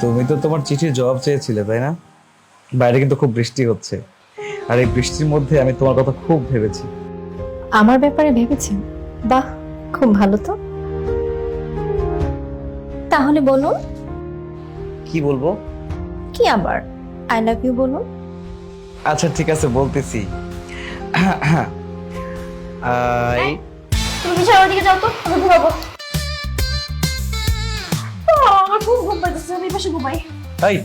তুমি তো তোমার চিঠির জবাব চেয়েছিলে তাই না? বাইরে কিন্তু খুব বৃষ্টি হচ্ছে। আর এই বৃষ্টির মধ্যে আমি তোমার কথা খুব ভেবেছি। আমার ব্যাপারে ভেবেছেন? বাহ খুব ভালো তো। তাহলে বলুন। কি বলব? কি আবার? আই লাভ ইউ বলুন। আচ্ছা ঠিক আছে বলতেছি। আই তুমি বিছানার দিকে যাও তো? আমি ঘুমাবো। আমার খুব ঘুম পাইতেছে আমি পাশে ঘুমাই। এই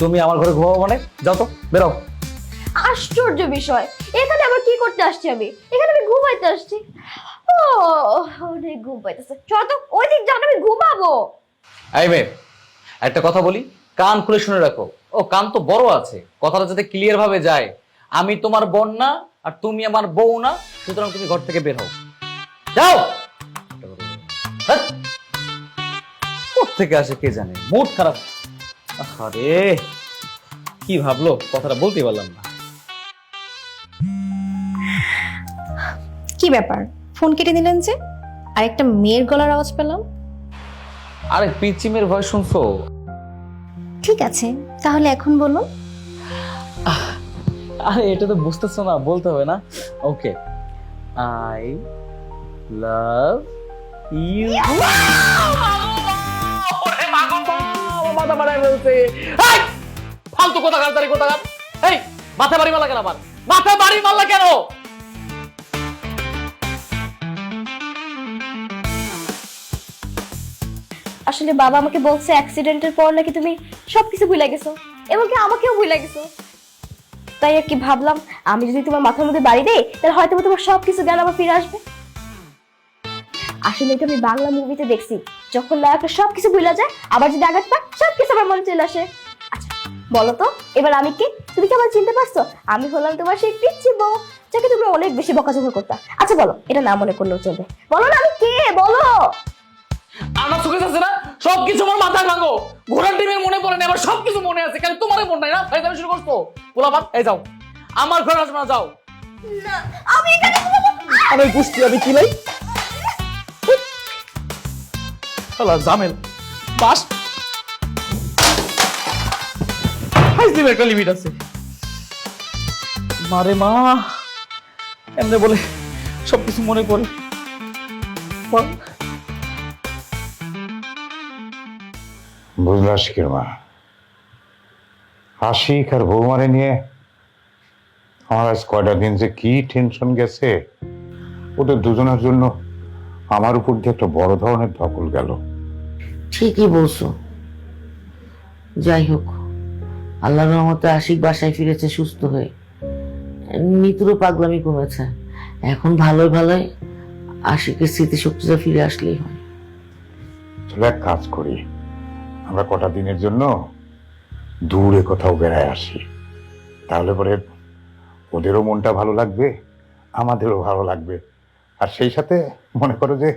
তুমি আমার ঘরে ঘুমাবো মানে? যাও তো বেরো। আশ্চর্য বিষয়। এখানে আবার কি করতে আসছি আমি? এখানে আমি ঘুমাইতে আসছি। ও অনেক ঘুম পাইতেছে। চল তো ওই দিক যান আমি ঘুমাবো। এই মেয়ে একটা কথা বলি কান খুলে শুনে রাখো। ও কান তো বড় আছে। কথাটা যাতে ক্লিয়ার ভাবে যায়। আমি তোমার বোন না আর তুমি আমার বউ না সুতরাং তুমি ঘর থেকে বের হও। যাও! থেকে আসে কে জানে? মুড খারাপ। আরে কি ভাবলো? কথাটা বলতে পারলাম না। কি ব্যাপার? ফোন কেটে দিলেন যে? আর একটা মেয়ের গলার আওয়াজ পেলাম। আরে পিচিমের ভয় শুনছো? ঠিক আছে তাহলে এখন বলুন আরে এটা তো বুঝতেছো না বলতে হবে না। ওকে। I love you. মারাই ফেলছে এই! ফালতু কথা কথা এই মাথা বাড়ি মারলা কেন আমার মাথা বাড়ি মারলা কেন? আসলে বাবা আমাকে বলছে অ্যাক্সিডেন্টের পর নাকি তুমি সবকিছু ভুলে গেছো এমনকি আমাকেও ভুলে গেছো। তাই আর কি ভাবলাম, আমি যদি তোমার মাথার মধ্যে বাড়ি দেই, তাহলে হয়তো তোমার সবকিছু জ্ঞান আবার ফিরে আসবে। আসলে এটা আমি বাংলা মুভিতে দেখছি। যখন নায়কের সবকিছু ভুলে যায় আবার যদি আঘাত পায় সবকিছু আমার মনে চলে আসে। আচ্ছা বলো তো এবার আমি কি? তুমি কি আমার চিনতে পারছ? আমি হলাম তোমার সেই পিচ্ছি বউ যাকে তুমি অনেক বেশি বকাঝকা করতা। আচ্ছা বলো এটা না মনে করলেও চলবে। বলো না আমি কে? বলো! আমার চোখে আছে না? সবকিছু আমার মাথায় ভাঙো। ঘোড়ার টিমের মনে পড়ে না আমার সবকিছু মনে আছে। কেন তোমারই মনে নাই না? তাই আমি শুরু করছ। পোলাপাত এই যাও। আমার ঘরে আসবে না যাও। না আমি এখানে আমি পুষ্টি আমি কি লাই? শালা জামেল মারে মা। এমনি বলে মনে মা? আশিক আর বৌমারে নিয়ে আমার আজ কয়টা দিন যে কি টেনশন গেছে। ওদের দুজনের জন্য আমার উপর দিয়ে একটা বড় ধরনের ধকল গেল। ঠিকই বলছো। যাই হোক আল্লাহর রহমতে আশিক বাসায় ফিরেছে সুস্থ হয়ে। মিতুরও পাগলামি কমেছে। এখন ভালোই ভালোই আশিকের স্মৃতিশক্তিটা ফিরে আসলেই হয়। চলে এক কাজ করি। আমরা কটা দিনের জন্য দূরে কোথাও বেড়ায় আসি। তাহলে পরে ওদেরও মনটা ভালো লাগবে আমাদেরও ভালো লাগবে। আর সেই সাথে মনে করো যে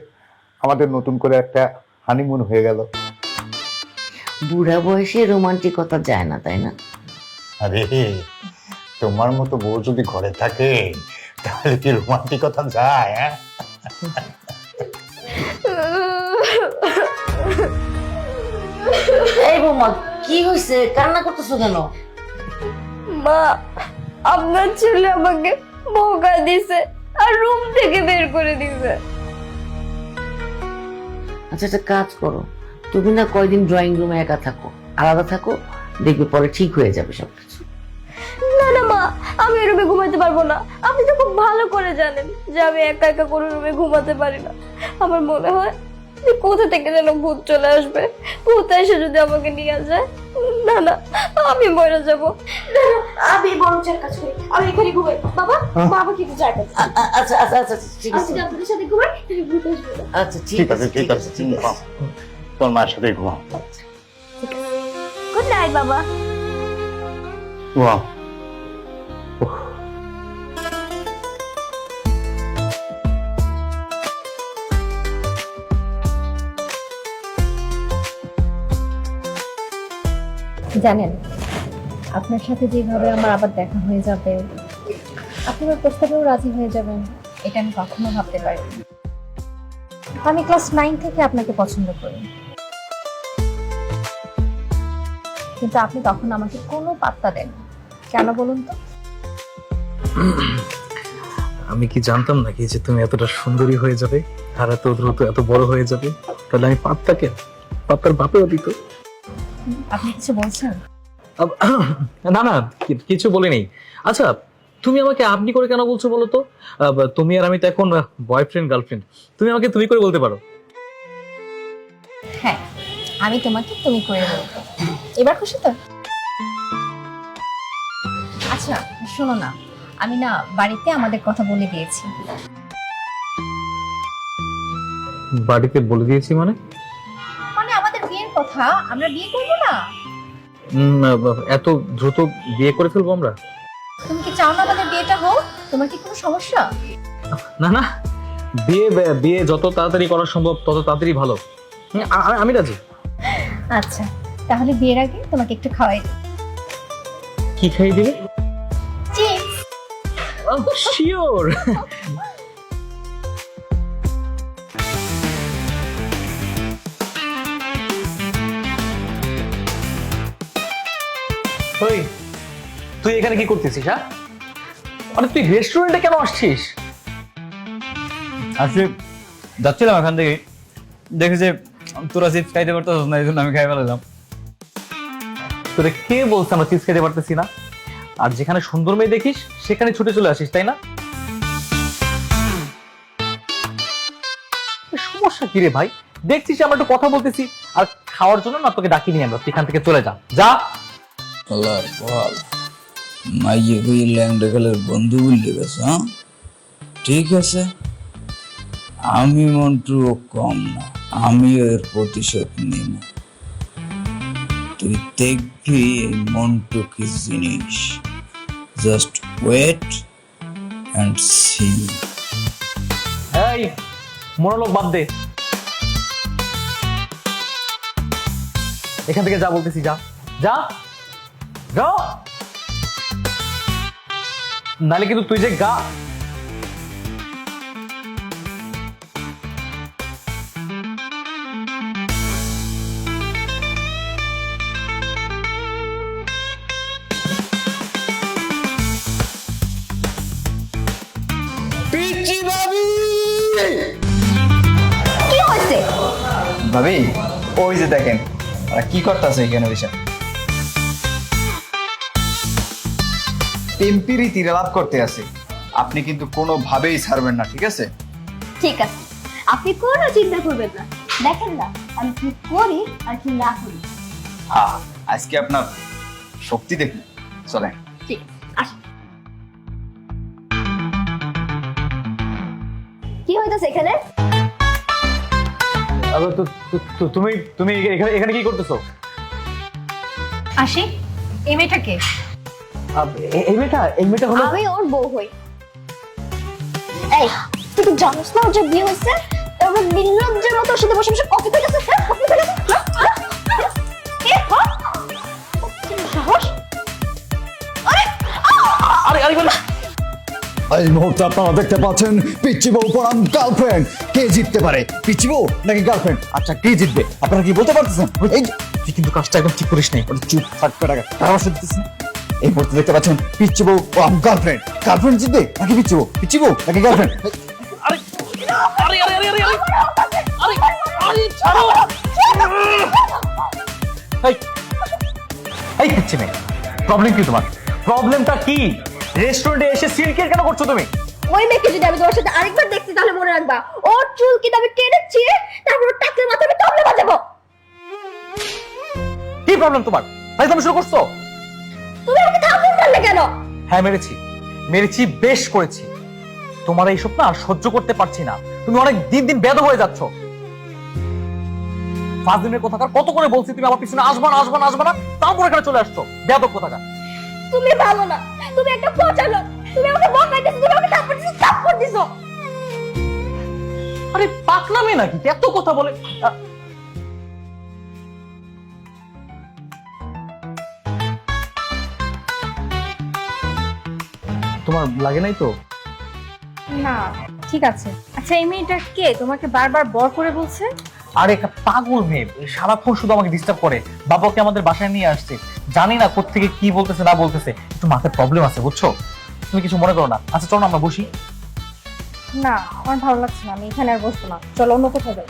আমাদের নতুন করে একটা হানিমুন হয়ে গেল। বুড়া বয়সে রোমান্টিকতা যায় না তাই না? আরে তোমার মতো বউ যদি ঘরে থাকে তাহলে কি রোমান্টিকতা যায় হ্যাঁ? এই বৌমা কি হয়েছে? কান্না করতেছো কেন? মা আপনার ছেলে আমাকে বোকা দিছে। আর রুম থেকে বের করে দিছে আচ্ছা একটা কাজ করো। তুমি না কয়দিন ড্রয়িং রুমে একা থাকো আলাদা থাকো দেখবে পরে ঠিক হয়ে যাবে সবকিছু। না না মা আমি এই রুমে ঘুমাতে পারব না। আপনি তো খুব ভালো করে জানেন যে আমি একা একা কোনো রুমে ঘুমাতে পারি না। আমার মনে হয় কোথা থেকে যেন ভূত চলে আসবে? ভূত এসে যদি আমাকে নিয়ে যায় না না আমি মরে যাব। আমি বড় চার কাজ করি। আমি এখানে ঘুমাই। বাবা দিন। আ- আ- আচ্ছা আচ্ছা আচ্ছা ঠিক আছে। আপনাদের সাথে ঘুমাই তাহলে ভূত আসবে আচ্ছা ঠিক আছে ঠিক আছে ঠিক আছে। তোর মায়ের সাথে ঘুমাও। গুড নাইট বাবা। ঘুমাও। জানেন, আপনার সাথে যেভাবে আমার আবার দেখা হয়ে যাবে, আপনি আমার প্রস্তাবেও রাজি হয়ে যাবেন, এটা আমি কখনো ভাবতে পারি আমি ক্লাস নাইন থেকে আপনাকে পছন্দ করি। কিন্তু আপনি তখন আমাকে কোনো পাত্তা দেন কেন বলুন তো? আমি কি জানতাম নাকি যে তুমি এতটা সুন্দরী হয়ে যাবে, আর এত দ্রুত এত বড় হয়ে যাবে? তাহলে আমি পাত্তাকে, পাত্তার বাপেও দিত। আপনি কিছু বলছেন? না না কিছু বলিনি। আচ্ছা তুমি আমাকে আপনি করে কেন বলছো বলো তো? তুমি আর আমি তো এখন বয়ফ্রেন্ড গার্লফ্রেন্ড তুমি আমাকে তুমি করে বলতে পারো। হ্যাঁ আমি তোমাকে তুমি করে বলব। এবার খুশি তো? আচ্ছা শোনো না আমি না বাড়িতে আমাদের কথা বলে দিয়েছি। বাড়িতে বলে দিয়েছি মানে? কথা আমরা বিয়ে করব না? এত দ্রুত বিয়ে করে ফেলব আমরা? তুমি কি চাও না আমাদের বিয়েটা হোক? তোমার কি কোনো সমস্যা? না না। বিয়ে বিয়ে যত তাড়াতাড়ি করা সম্ভব তত তাড়াতাড়ি ভালো। আমি রাজি। আচ্ছা তাহলে বিয়ের আগে তোমাকে একটু খাওয়াই কি খাই দিবে? চিপস শিওর ওই তুই এখানে কি করতেছিস হ্যাঁ? আরে তুই রেস্টুরেন্টে কেন আসছিস? আসলে যাচ্ছিলাম এখান থেকে। দেখে যে তোরা চিপস খাইতে পারতো না এই জন্য আমি খাই ফেলাম তোরে কে বলছে আমরা চিজ খেতে পারতেছি না? আর যেখানে সুন্দর মেয়ে দেখিস সেখানে ছুটে চলে আসিস তাই না? সমস্যা কি রে ভাই? দেখছিস আমরা একটু কথা বলতেছি আর খাওয়ার জন্য না তোকে ডাকিনি আমরা এখান থেকে চলে যা। যা। হ্যাঁ ঠিক আছে। আমি মন্টু কম না, আমিও এর প্রতিশোধ নিব তুই দেখবি মন্টু কি জিনিস। জাস্ট ওয়েট অ্যান্ড সি এই বাদ দে। এখান থেকে যা বলতেছি, যা। যা। যা নালে কিন্তু তুই যে গা কি হয়েছে ভাবি ওই যে দেখেন ওরা কি করতেছে এখানে বসে? এমপি রীতির লাভ করতে আছে আপনি কিন্তু কোনোভাবেই ছাড়বেন না ঠিক আছে ঠিক আছে আপনি কোনো চিন্তা করবেন না দেখেন না আমি কি করি আর কি না করি হ্যাঁ আজকে আপনার শক্তি দেখি চলেন ঠিক আছে কি হইতাছে এখানে তুমি তুমি এখানে এখানে কি করতেছো আসি এই মেয়েটাকে এই মেয়েটা এই মেয়েটা হলো আমি ওর বউ হই। এই তুই কি জানিস না ওর যে বিয়ে হয়েছে? তারপর নির্লজ্জের মতো ওর সাথে বসে বসে কফি খাইতেছে হ্যাঁ কফি হ্যাঁ? হ্যাঁ? কে? কি সাহস? আরে আরে বল এই মুহূর্তে আপনারা দেখতে পাচ্ছেন পিচ্ছি বউ বনাম গার্লফ্রেন্ড কে জিততে পারে পিচ্ছি বউ নাকি গার্লফ্রেন্ড আচ্ছা কে জিতবে? আপনারা কি বলতে পারতেছেন? এই তুই কিন্তু কাজটা একদম ঠিক করিস নাই। চুপ থাকবে টাকা এই মুহূর্তে দেখতে পাচ্ছেন পিচ্ছি বউ বনাম গার্লফ্রেন্ড গার্লফ্রেন্ড জিতবে নাকি পিচ্ছি বউ? পিচ্ছি বউ নাকি গার্লফ্রেন্ড এই এই পিচ্ছি মেয়ে প্রবলেম কি তোমার? প্রবলেমটা কি? রেস্টুরেন্টে এসে সিনকের কেন করছ তুমি? ওই মেয়েকে যদি আমি তোমার সাথে আরেকবার দেখছি তাহলে মনে রাখবা ওর চুল কিন্তু আমি টেনে ছিঁড়ে তারপর ওর টাকের মাথা আমি তবলে বাজাবো। কি প্রবলেম তোমার? ভাই তুমি শুরু করছ? মারলে কেন? হ্যাঁ মেরেছি। মেরেছি বেশ করেছি। তোমার এইসব না আর সহ্য করতে পারছি না। তুমি অনেক দিন দিন বেদ হয়ে যাচ্ছ। পাঁচ দিনের কোথাকার কত করে বলছি তুমি আমার পিছনে আসবা না আসবা না আসবা না তারপর এখানে চলে আসছো। বেদক কোথাকার? তুমি ভালো না। তুমি একটা তুমি আমাকে বকাইতেছো তুমি আমাকে থাপ্পড় দিছো থাপ্পড় দিছো আরে পাকনামে নাকি? এত কথা বলে। তোমার লাগে নাই তো? না ঠিক আছে। আচ্ছা এই মেয়েটা কে? তোমাকে বারবার বর করে বলছে? আরে একটা পাগল মেয়ে। সারাক্ষণ শুধু আমাকে ডিস্টার্ব করে। বাবাকে আমাদের বাসায় নিয়ে আসছে। জানি না কোত্থেকে কি বলতেছে না বলতেছে। একটু মাথায় প্রবলেম আছে বুঝছ? তুমি কিছু মনে করো না। আচ্ছা চলো আমরা বসি। না আমার ভালো লাগছে না। আমি এখানে আর বসবো না। চলো অন্য কোথাও যাই